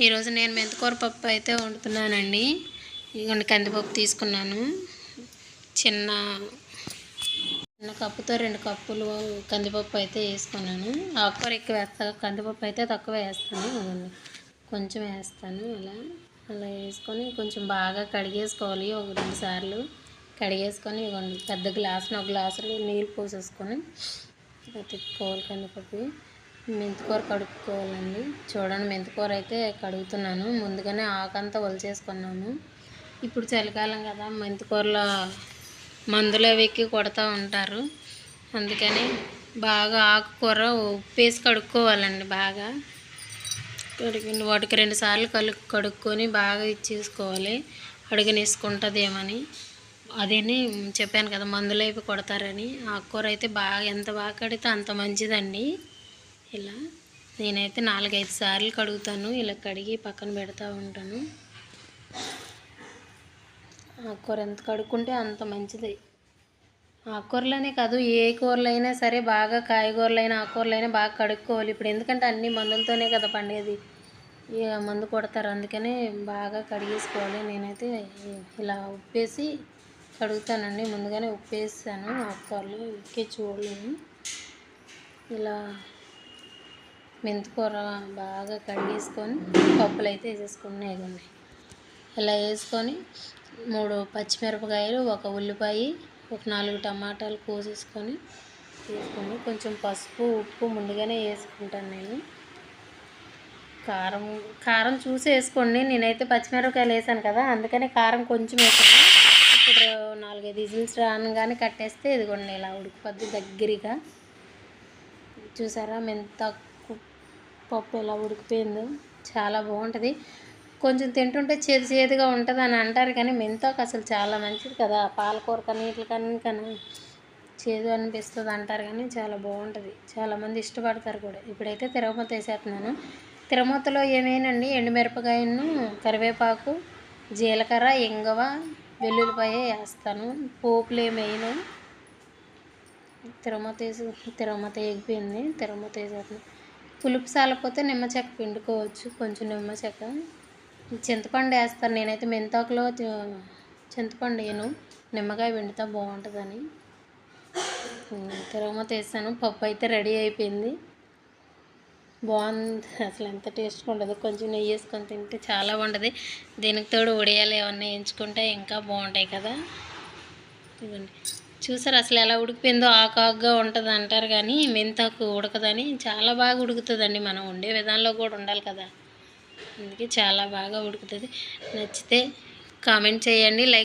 ఈరోజు నేను మెంతకూర పప్పు అయితే వండుతున్నానండి. ఇదిగోండి కందిపప్పు తీసుకున్నాను. చిన్న చిన్న కప్పుతో రెండు కప్పులు కందిపప్పు అయితే వేసుకున్నాను. ఆకుకూర ఎక్కువ వేస్తాను కందిపప్పు అయితే తక్కువ వేస్తాను. ఇదిగోండి కొంచెం వేస్తాను అలా. అలా వేసుకొని కొంచెం బాగా కడిగేసుకోవాలి ఒక రెండు సార్లు. కడిగేసుకొని ఇవ్వండి పెద్ద గ్లాసుని ఒక గ్లాసులో నీళ్ళు పోసేసుకొని తిప్పుకోవాలి కందిపప్పు. మెంతికూర కడుక్కోవాలండి. చూడండి మెంతికూర అయితే కడుగుతున్నాను. ముందుగానే ఆకంతా ఒలిచేసుకున్నాము ఇప్పుడు చలికాలం కదా మెంతికూరలో మందులు అవి ఎక్కి కొడతా ఉంటారు. అందుకని బాగా ఆకుకూర ఉప్పేసి కడుక్కోవాలండి బాగా. కడిగి వాటికి రెండు సార్లు కలు కడుక్కొని బాగా ఇచ్చేసుకోవాలి. అడుగునేసుకుంటుందేమని. అదేని చెప్పాను కదా మందులు అయిపోయి కొడతారని. ఆకుకూర అయితే బాగా ఎంత బాగా కడితే అంత మంచిదండి. ఇలా. నేనైతే నాలుగైదు సార్లు కడుగుతాను. ఇలా కడిగి పక్కన పెడతా ఉంటాను. ఆకుకూర ఎంత కడుక్కుంటే అంత మంచిది. ఆకుకూరలనే కాదు ఏ కూరలైనా సరే బాగా కాయగూరలైనా ఆకుకూరలైనా బాగా కడుక్కోవాలి. ఇప్పుడు ఎందుకంటే అన్ని మందులతోనే కదా పండేది. ఇక మందు కొడతారు. అందుకనే బాగా కడిగేసుకోవాలి. నేనైతే ఇలా ఉప్పేసి కడుగుతానండి. ముందుగానే ఉప్పేసాను. ఆకుకూరలు ఉక్కే చూడలేను. ఇలా మెంతికూర బాగా కడిగేసుకొని పప్పులు అయితే వేసేసుకుని ఇవ్వండి ఇలా వేసుకొని మూడు పచ్చిమిరపకాయలు ఒక ఉల్లిపాయ ఒక నాలుగు టమాటాలు కోసేసుకొని తీసుకొని కొంచెం పసుపు ఉప్పు ముందుగానే వేసుకుంటాను నేను. కారం కారం చూసి వేసుకోండి. నేనైతే పచ్చిమిరపకాయలు వేసాను కదా అందుకని కారం కొంచెం వేసాను. ఇప్పుడు నాలుగైదు విజిల్స్ రానగానే కట్టేస్తే ఇదిగోండి ఇలా ఉడికిపోద్ది దగ్గరగా. చూసారా మెంతాకు పప్పు ఎలా ఉడికిపోయిందో. చాలా బాగుంటుంది. కొంచెం తింటుంటే చేదు చేదుగా ఉంటుంది అని అంటారు కానీ మెంతాకు అసలు చాలా మంచిది కదా. పాలకూర కానీ వీటికన్నా కన్నా చేదు అనిపిస్తుంది అంటారు కానీ చాలా బాగుంటుంది. చాలామంది ఇష్టపడతారు కూడా. ఇప్పుడైతే తిరగమూత వేసేస్తున్నాను. తిరగమూతలో ఏమేనండి? ఎండుమిరపకాయను కరివేపాకు జీలకర్ర ఇంగవ వెల్లుల్లిపాయ వేస్తాను. పోపులు ఏమైనా తిరుమత వేసి తిరగమూత ఎగిపోయింది తిరుమత వేసేస్తున్నాను. పులుపు సాలపోతే నిమ్మ చెక్క పిండుకోవచ్చు. కొంచెం నిమ్మ చెక్క. చింతపండు వేస్తాను. నేనైతే మెంతాకులో చింతపండు వేయను. నిమ్మకాయ పిండితే బాగుంటుందని. తిరగమూత వేసాను పప్పు అయితే రెడీ అయిపోయింది. బాగుంది. అసలు ఎంత టేస్ట్గా ఉండదు. కొంచెం నెయ్యి వేసుకొని తింటే చాలా బాగుంటుంది. దీనికి తోడు ఉడియాలు ఏమన్నా వేయించుకుంటే ఇంకా బాగుంటాయి కదా. ఇవ్వండి. చూసారు అసలు ఎలా ఉడికిపోయిందో ఆకాగ్గా ఉంటుంది అంటారు కానీ మెంతాకు ఉడకదని చాలా బాగా ఉడుకుతుందండి. మనం వండే విధానంలో కూడా ఉండాలి కదా. అందుకే చాలా బాగా ఉడుకుతుంది. నచ్చితే కామెంట్ చేయండి లైక్